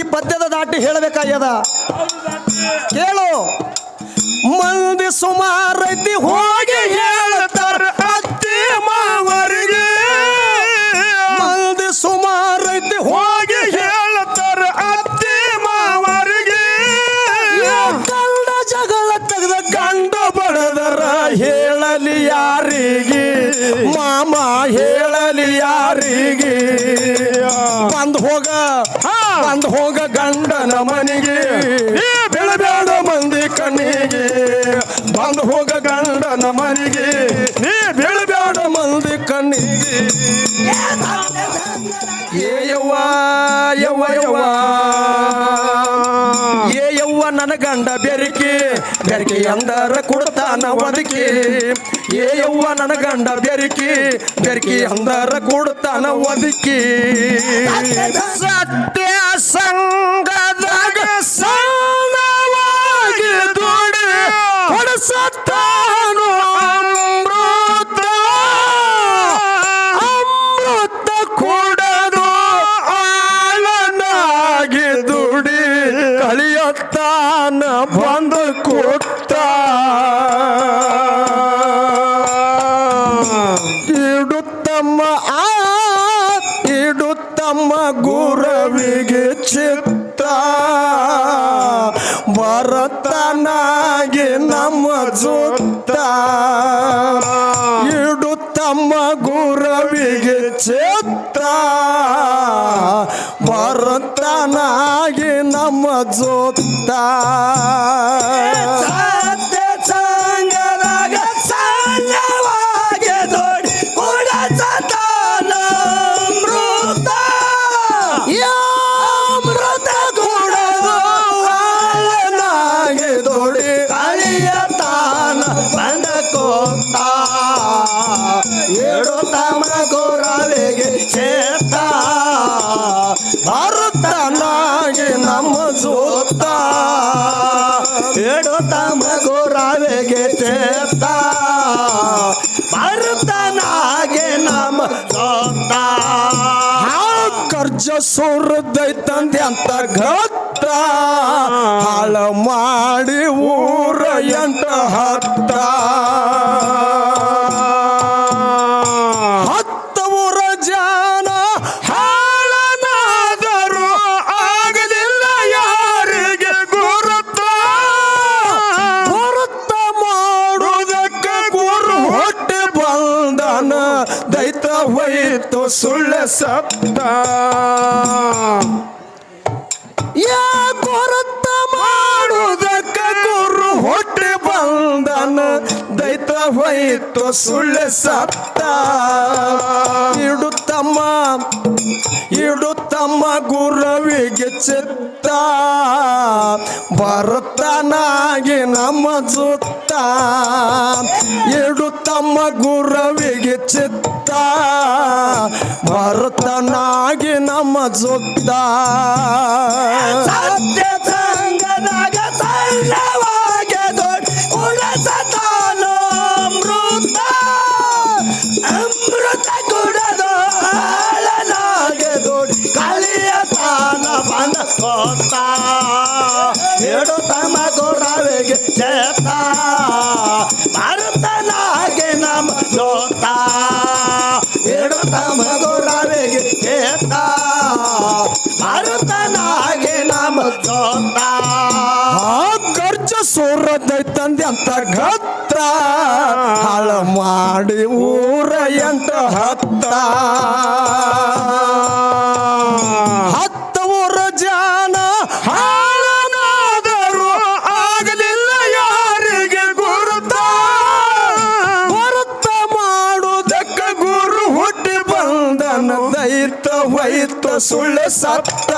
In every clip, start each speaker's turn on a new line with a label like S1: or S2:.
S1: ಈ ಪದ್ಯದ ದಾಟಿ ಹೇಳಬೇಕಾಗ್ಯದ? ಕೇಳು. ಮಂದಿ ಸುಮಾರೈತಿ ಹೋಗಿ ಹೋಗ ಗಂಡನ ಮನೆಗೆ ಬೆಳಬೇಡ ಮಂದಿ ಕಣ್ಣಿಗೆ. ಬಂದು ಹೋಗ ಗಂಡನ ಮನೆಗೆ
S2: ನೀ
S1: ಬೆಳಬೇಡ ಮಂದಿ ಕಣ್ಣಿಗೆ. ಏ, ಯವ್ವ ಯವ್ವ ಯವ್ವ. ಏ, ಯವ್ವ, ನನ್ನ ಗಂಡ ಬೆರಿಕೆ ಬೆರಿಕೆ ಅಂದರ ಕೊಡ್ತಾನ ಒದಕಿ. ಏ ಯವ್ವ ನನ ಗಂಡ ಬೆರಿಕಿ, ಬೆರಿಕೆ ಅಂದರ ಕೊಡ್ತಾನ ಒದಕಿ. ಸತ್ಯ ಸಂಗದಾಗ ಚಿತ್ತ ಭರತನಾಗಿ ನಮ್ಮ ಜೊತ್ತ ಸುರದೈತಂದೆ ಅಂತ ಗತ್ತ ಹಾಳ ಮಾಡಿ ಊರ ಎಂತ ಹತ್ತ. ಯಾ ಭರತ ಮಾಡುವುದಕ್ಕ ಗುರು ಹೊಟ್ಟೆ ಬಂದನ? ದೈತ ಹೋಯಿತು ಸುಳ್ಳೆ ಸತ್ತ ಇಡುತ್ತಮ್ಮ ಇಡುತ್ತಮ್ಮ ಗುರವಿಗೆ ಚಿತ್ತ. ಭರತನಾಗಿ ನಮ್ಮ ಸುತ್ತ. ಇಡುತ್ತಮ್ಮ ಗುರವಿಗೆ ಚಿತ್ತ. ಭರತನಾಗಿ ನಮ್ಮ ಜುತ್ತ
S2: ಚೇತ ಭಾರತನಾಗೆ ನಮ್ಮ ಜೋತಾ ಏಳು ತಮ ಗುರವಿಗೆ ಚೇತ ಭಾರತನಾಗೆ ನಮ್ಮ
S1: ಆ ಖರ್ಚು ಸೂರದೈತಂದೆ ಅಂತ ಗತ್ತ ಹಾಳ ಮಾಡಿ ಊರ ಎಂಟ ಹತ್ತ. ಸುಳ್ಳು ಸತ್ತ.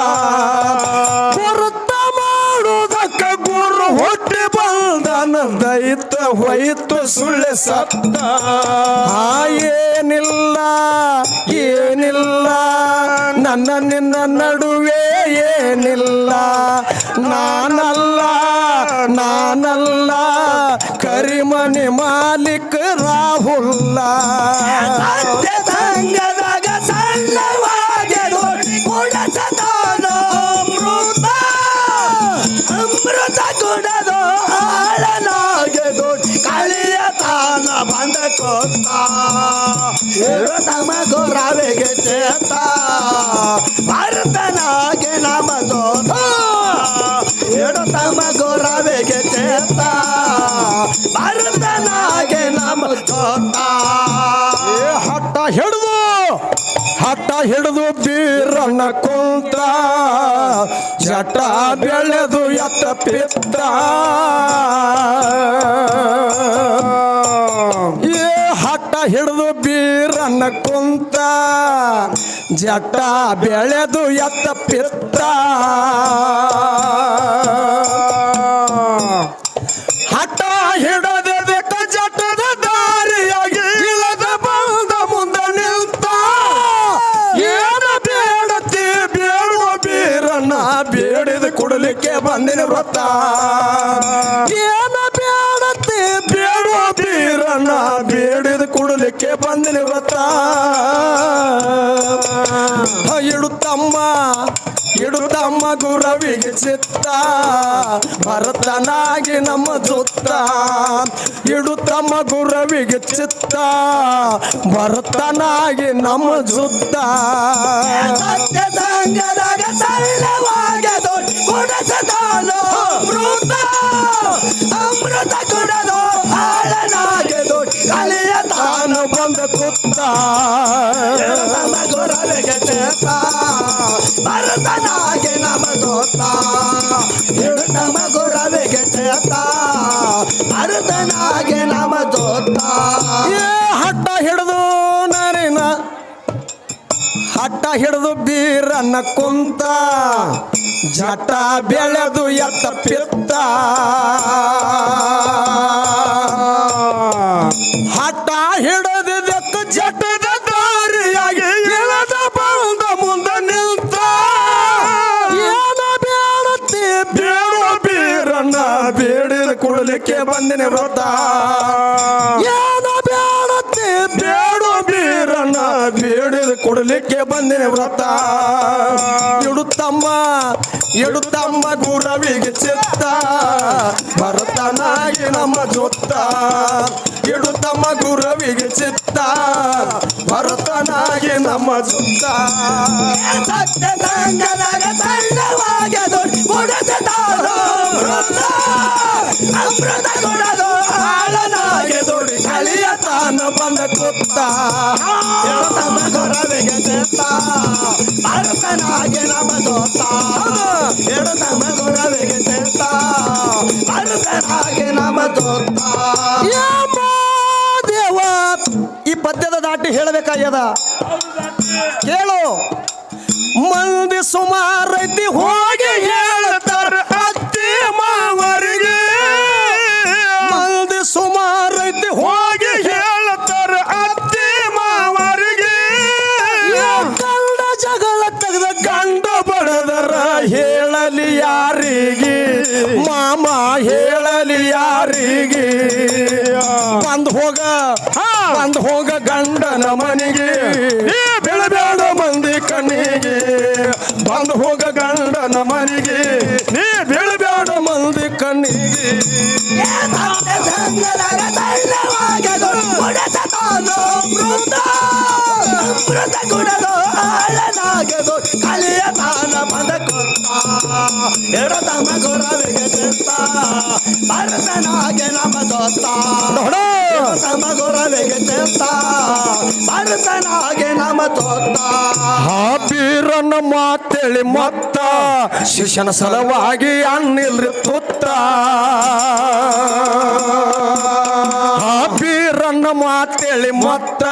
S1: ಗುರುತ ಮಾಡುವುದಕ್ಕ ಗುರು ಹುಟ್ಟಿ ಬಂದನ ದೈತ ಹೋಯಿತು ಸುಳ್ಳು ಸತ್ತ. ಏನಿಲ್ಲ ಏನಿಲ್ಲ ನನ್ನ ನಿನ್ನ ನಡುವೆ ಏನಿಲ್ಲ. ನಾನಲ್ಲ ನಾನಲ್ಲ, ಕರಿಮನೆ ಮಾಲಿಕ್ ರಾಹುಲ್ಲ.
S2: ಕೊತ್ತ ಹೇಳು ತಮ್ಮ ಗೊರವೆಗೆ ಚೇತ ಭರತನಾಗೆ ನಮ ದೋತ ಹೇಳು ತಮ್ಮ ಗೊರವೆಗೆ ಚೇತ ಭರತನಾಗೆ ನಮ
S1: ಏ ಹಟ್ಟ ಹಿಡಿದು ಹಟ್ಟ ಹಿಡಿದು ಬೀರನ್ನ ಕುಂತ ಜಟ ಬೆಳೆದು ಎತ್ತ ಪಿತ್ತ. ಹಿಡಿದು ಬೀರನ್ನ ಕುಂತ ಜಟ ಬೆಳೆದು ಎತ್ತ ಪಿತ್ತ. ಹಠ ಹಿಡದಕ್ಕ ಜಟದ ದಾರಿಯಾಗಿ ಇಳದ ಬಂದ ಮುಂದ ನಿಂತ. ಏನ ಬೇಡತಿ, ಬೇಡುವ ಬೀರನ್ನ ಬೇಡಿದ ಕೊಡಲಿಕ್ಕೆ ಬಂದಿನ ವ್ರತ. ಏನ ಬೀರನ್ನ ಬೇಡಿದ ಕುಡಲಿಕ್ಕೆ ಬಂದಿನಿ ಗೊತ್ತ? ಇಡುತ್ತಮ್ಮ ಇಡುತ್ತಮ್ಮ ಗುರವಿಗೆ ಚಿತ್ತ, ಭರತನಾಗಿ ನಮ್ಮ ಸುತ್ತ ಇಡುತ್ತಮ್ಮ ಗುರವಿಗೆ ಚಿತ್ತ, ಭರತನಾಗಿ ನಮ್ಮ ಜುತ್ತ ಬೀರನ್ನ ಕುಂತ ಜಟ ಬೆಳೆದು ಎತ್ತ ಪಿತ್ತ. ಹಟ್ಟ ಹಿಡಿದಕ್ಕ ವ್ರತ. ಇಡುತ್ತಮ್ಮ ಇಡುತ್ತಮ್ಮ ಗುರವಿಗೆ ಚಿತ್ತ. ಭರತನಾಗಿ ನಮ್ಮ ಜೊತ್ತ. ಇಡುತ್ತಮ್ಮ ಗುರವಿಗೆ ಚಿತ್ತ. ಭರತನಾಗಿ ನಮ್ಮ ಜೊತ್ತ. ತಾನ ಬಂದ ಕುತ್ತ.
S2: ಭರತನಾಗೆ ತಮ್ಮ ಗೊರವೆಗೆ ಭರತನಾಗೆ
S1: ದೇವ. ಈ ಪದ್ಯದ ದಾಟಿ ಹೇಳಬೇಕಾಗ್ಯದ? ಕೇಳು. ಮಂದಿ ಸುಮಾರೈತಿ ಹೋಗಿ ಯಾರಿಗೆ? ಮಾಮ ಹೇಳಲಿ ಯಾರಿಗೆ? ಬಂದ್ ಹೋಗ ಬಂದ್ ಹೋಗ ಗಂಡನ ಮನೆಗೆ. ಬೆಳಬೇಡ ಮಂದಿ ಕಣ್ಣಿಗೆ. ಬಂದ್ ಹೋಗ ಗಂಡನ ಮನೆಗೆ. ನೀ ಬೆಳಬೇಡ ಮಂದಿ ಕಣ್ಣಿಗೆ.
S2: ಕಲಿಯ ತಾನ ಕೊತ್ತ ಎಡು ತಮ್ಮ ಗೊರವೆಗೆ ಚೆತ್ತ ಭರತನಾಗೆ ನಮ ದೋತ
S1: ನೋಡ
S2: ತಮ್ಮ ಗೊರವೆಗೆ ಚೆತ್ತ ಭರತನಾಗೆ ನಮ ದೋತ
S1: ಆ ಬೀರನ್ನ ಮಾತೇಳಿ ಮತ್ತ, ಶಿಷ್ಯನ ಸಲವಾಗಿ ಅನ್ನಿಲ್ರಿ ತುತ್ತ ಬೀರನ್ನ ಮಾತೇಳಿ ಮತ್ತ.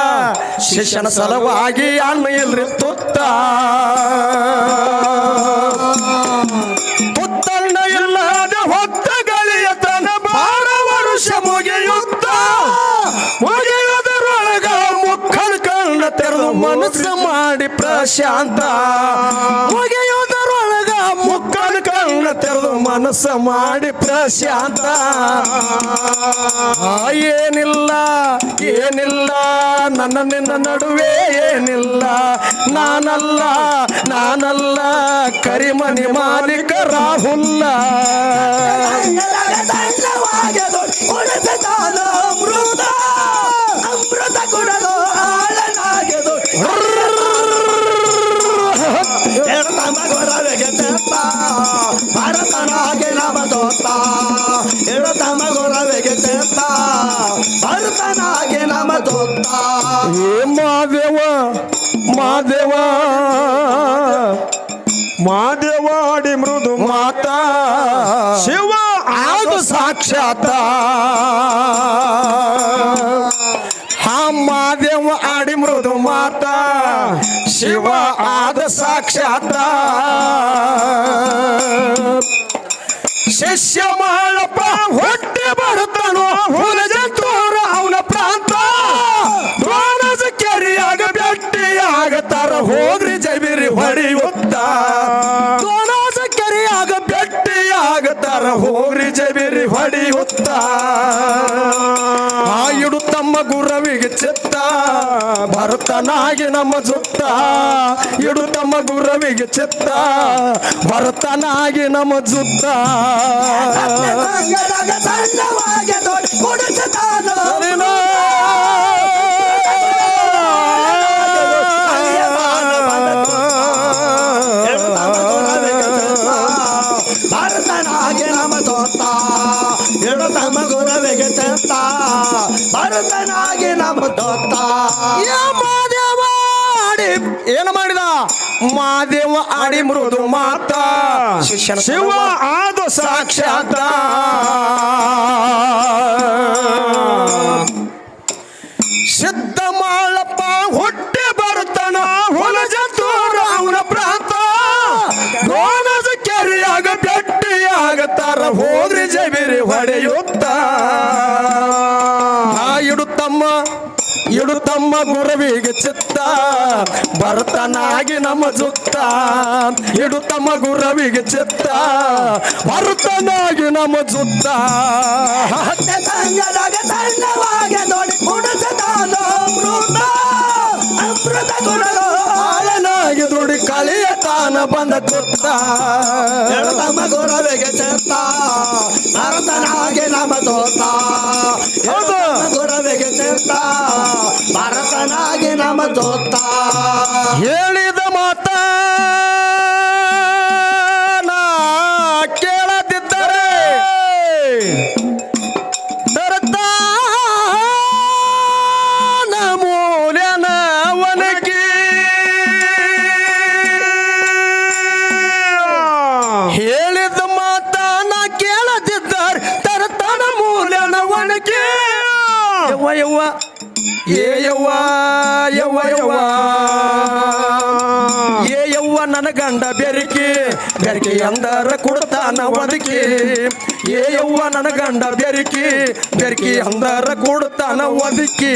S1: ಶಿಷ್ಯನ ಸಲುವಾಗಿ ಅಣ್ಣ ಇಲ್ರಿ ತುತ್ತ. ತುತ್ತಣ್ಣ ಇಲ್ಲದ ಹೊತ್ತ ಗಳಿಯ ತನ ಬಾರ ವರುಷ ಮುಗಿಯುತ್ತ ಮುಗಿಯುವುದರೊಳಗ ಮುಖನ ಕಣ್ಣ ತೆರೆದು ಮನಸ್ಸು ಮಾಡಿ ಪ್ರಶಾಂತ. ಮುಗಿಯುವುದರೊಳಗ ಮುಖನ ಕಣ್ಣ ತೆರೆದು ಮನಸ್ಸ ಮಾಡಿ ಪ್ರಶಾಂತ. ಏನಿಲ್ಲ ಏನಿಲ್ಲ ನನ್ನ ನಿನ್ನ ನಡುವೆ ಏನಿಲ್ಲ. ನಾನಲ್ಲ ನಾನಲ್ಲ, ಕರಿಮನಿ ಮಾಲೀಕ ರಾಹುಲ್ಲ. ಏ ಮಾದೇವ ಮಾದೇವ, ಮಾದೇವಾಡಿ ಮೃದು ಮಾತಾ, ಶಿವ ಆದ ಸಾಕ್ಷಾತ. ಹಾ ಮಾದೇವ, ಆಡಿ ಮೃದು ಮಾತಾ, ಶಿವ ಆದ ಸಾಕ್ಷಾತ. ಶಿಷ್ಯ ಮಾಡಪ್ಪ ಬೆಟ್ಟಿಯಾಗತಾರ ಹೋಗ್ರಿ ಜಬಿರಿ ಹೊಡೆಯುತ್ತ ಆ ಇಡು ತಮ್ಮ ಗುರವಿಗೆ ಚಿತ್ತ ಭರತನಾಗಿ ನಮ್ಮ ಜುತ್ತ ಇಡು ತಮ್ಮ ಗುರವಿಗೆ ಚಿತ್ತ ಭರತನಾಗಿ ನಮ್ಮ ಜುತ್ತ
S2: ಅಂಗಲಾಗ ಭರತನಾಗೆ ನಮ ತೋತ ಎರಡು ತಮ್ಮ ಗುರವಿಗೆ ಚೆತ್ತ ಭರತನಾಗೆ ನಮ ತೋತ
S1: ಏನು ಮಾಡಿದ? ಮಾದೇವ ಆಡಿ ಮೃದು ಮಾತ. ಶಿವ ಆದ ಸಾಕ್ಷಾತ. ಸಿದ್ಧ ಮಾಳಪ್ಪ ಇಡು ಗುರುವಿಗೆ ಚಿತ್ತ, ಭರತನಾಗಿ ನಮ್ಮ ಜುತ್ತ ಇಡು ತಮ್ಮ ಗುರುವಿಗೆ ಚಿತ್ತ, ಭರತನಾಗಿ ನಮ್ಮ
S2: ಕುಡಿಸಿದಾನು ಅಮೃತ
S1: ಕಲಿಯ ತಾನ ಬಂದ ಕುತ್ತ
S2: ತಮ್ಮ
S1: ಯವ್ವ ಯವ್ವ. ಏ ಯವ್ವ ಯವ್ವ ಯವ್ವ. ಏ ಯವ್ವ ನನ್ನ ಗಂಡ ಬೆರಿಕೆ. ಬೆರಿಕೆ ಅಂದರ ಕೊಡ್ತಾನ ಒದಕಿ. ಏ ಯವ್ವ ನನ್ನ ಗಂಡ ಬೆರಿಕೆ. ಬೆರಿಕೆ ಅಂದರ ಕೊಡ್ತಾನ ಒದಕಿ.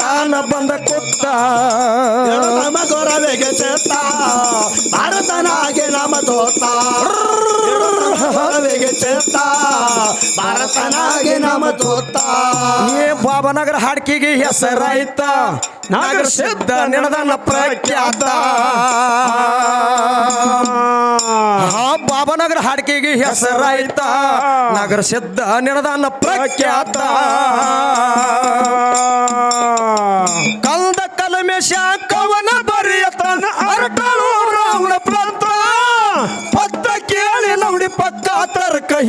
S1: ತಾನ ಬಂದ ಕೊತ್ತ.
S2: ಎರಡು ತಮ್ಮ ಚೆತ್ತ ಭರತನಾಗೆ ನಮ ತೋತ
S1: ಏ ಬಾಬನಗರ ಹಾಡ್ಕಿಗೆ ಹೆಸರಾಯ್ತ. ನಾಗರ ಸಿದ್ಧ ನೆನದನ ಪ್ರಖ್ಯಾತ. ಆ ಬಾಬನಗರ ಹಾಡ್ಕಿಗೆ ಹೆಸರಾಯ್ತ. ನಗರ ಸಿದ್ಧ ನೆನದನ ಪ್ರಖ್ಯಾತ.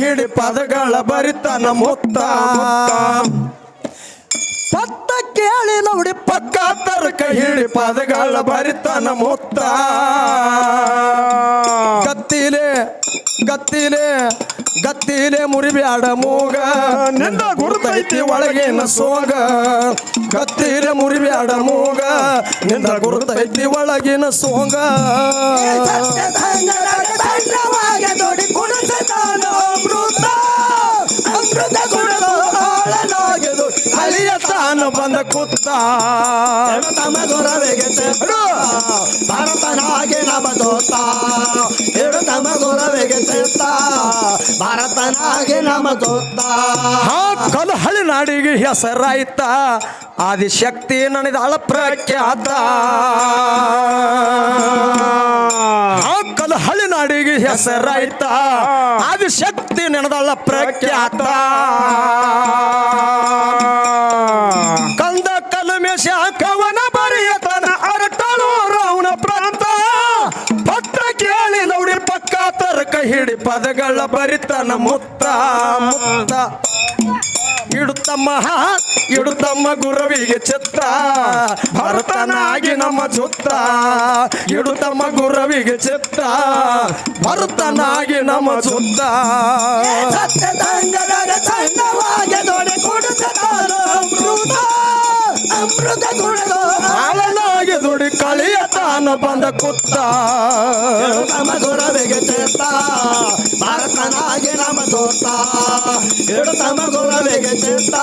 S1: ಹಿಡಿ ಪದಗಳ ಬರಿತನ ಮುತ್ತ ಪತ್ತ ಕೇಳಿ ನೋಡಿ ಪಕ್ಕ ತರ್ಕ ಹಿಡಿ ಪದಗಳ ಬರಿತನ ಮುತ್ತ ಗತ್ತಿಲೆ ಗತ್ತಿಲೆ ಗತ್ತಿಲೆ ಮುರಿಬ್ಯಾಡ ಮೂಗ. ನಿಂದ ಗುರುತೈತಿ ಒಳಗಿನ ಸೋಗ. ಗತ್ತಿಲೆ ಮುರಿಬ್ಯಾಡ ಮೂಗ. ನಿಂದ ಗುರುತೈತಿ ಒಳಗಿನ ಸೋಗ.
S2: ಸಣ್ಣವಾಗೆ ಅಮೃತ. ಅಮೃತ ಕುಡಲು ಆಳನಾಗೆ ದುಡಿ
S1: ಅಳಿಯ ಕಳಿಯತಾನ ಬಂದ ಕುತ್ತ.
S2: ಗುರವಿಗೆ ಚಿತ್ತ ಭಾರತನಾಗೆ ನಮ ದೋತ ಹೇಳು ತಮ್ಮ ಗುರವಿಗೆ ಚಿತ್ತ ಭಾರತನಾಗೆ ನಮ ದೋತ
S1: ಹಾ ಕಲಹಳಿ ನಾಡಿಗೆ ಹೆಸರಾಯ್ತ. ಆದಿಶಕ್ತಿ ನನಗೆ ಪ್ರಖ್ಯಾತ. ಹಾ ಹಳ್ಳಿ ನಾಡಿಗೆ ಹೆಸರಾಯ್ತ. ಆದಿಶಕ್ತಿ ನೆನದಲ್ಲ ಪ್ರಖ್ಯಾತ. ಕಂದ ಕಲಮೆ ಕವನ ಬರೆಯತನ ಅರಟಳು ರೌನ ಪ್ರಾಂತ. ಪತ್ರ ಕೇಳಿ ನೋಡಿ ಪಕ್ಕ ತರಕ ಹಿಡಿ ಪದಗಳ ಬರಿತನ ಮುತ್ತ ಮುತ್ತ. ಇಡುತ್ತಮ್ಮ ಇಡುತ್ತಮ್ಮ ಗುರವಿಗೆ ಚಿತ್ತ. ಭರತನಾಗಿ ನಮ್ಮ ಸುತ್ತ. ಇಡುತ್ತಮ್ಮ ಗುರವಿಗೆ ಚಿತ್ತ. ಭರತನಾಗಿ ನಮ್ಮ ಸುತ್ತ.
S2: ಅಮೃತ ಚಂದವಾಗಿ ದೊಡೆ
S1: ಕಳಿಯ ತಾನ ಬಂದ ಕುತ್ತ.
S2: ತಮ್ಮ ಗುರವಿಗೆ ಚೇತ ಭಾರತನಾಗಿ ನಮ ದೋತ ಎರಡು ತಮ್ಮ ಗುರವಿಗೆ ಚಿತ್ತ